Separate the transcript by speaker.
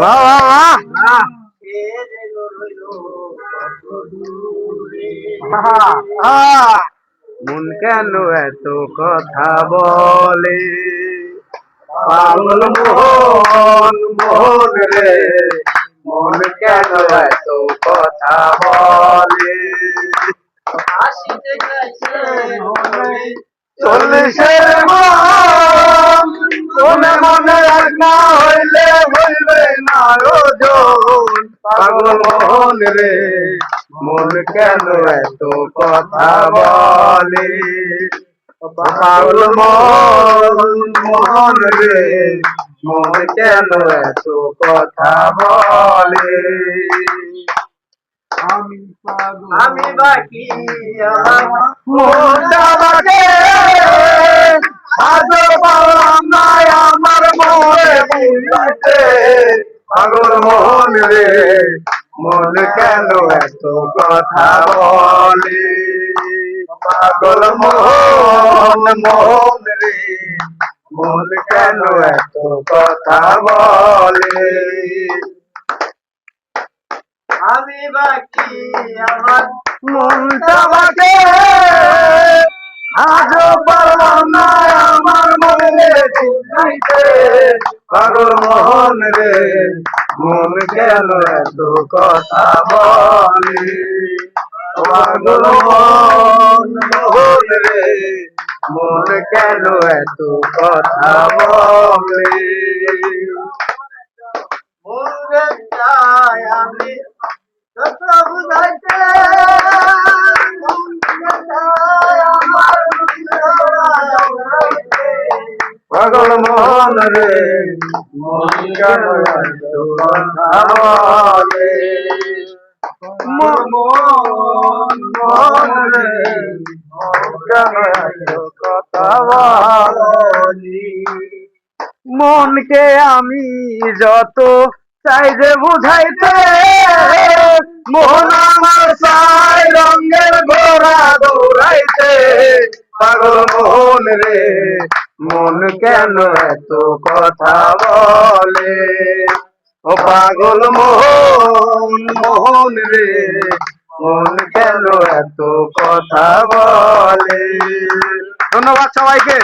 Speaker 1: বাহ বাহ বাহ। মন কেন এত কথা বলে? পাগল মোহন মোহন রে। মন কেন এত কথা বলে?
Speaker 2: আসিতে গেছে
Speaker 1: চল্লিশের মনে মনে এক না হইলে হইবে না রোজন পাগল মোহন রে মন কেন এত কথা বলে? পাগল মোহন রে মন কেন এত কথা বলে? আমি পাগল
Speaker 2: আমি বাকি আমার
Speaker 1: মোটাবাকে আজ পারলাম না আমার মনে বুঝতে পাগল মোহন রে মন কেন এত কথা বলে? পাগল মোহন মোহন রে, মন কেন এত কথা বলে?
Speaker 2: আমি বাকি আমার
Speaker 1: মনটা বাকে আজ পারলাম না আমার মনে চিনাইতে পাগল মোহন রে মন কেন এত কথা বলে? পাগল মোহন রে মন কেন এত কথা বলে
Speaker 2: মনে চাই আমি কত বুঝাইতে মনে
Speaker 1: পাগল মোহন রে মন কেন এত বলে মন মন মনকে আমি যত চাই যে বুঝাইতে মোহন আমার চাই রঙের ঘোড়া দৌড়াইতে। পাগল মোহন রে, মন কেন এত কথা বলে? ও পাগল মোহন মোহন রে মন কেন এত কথা বলে? ধন্যবাদ সবাইকে।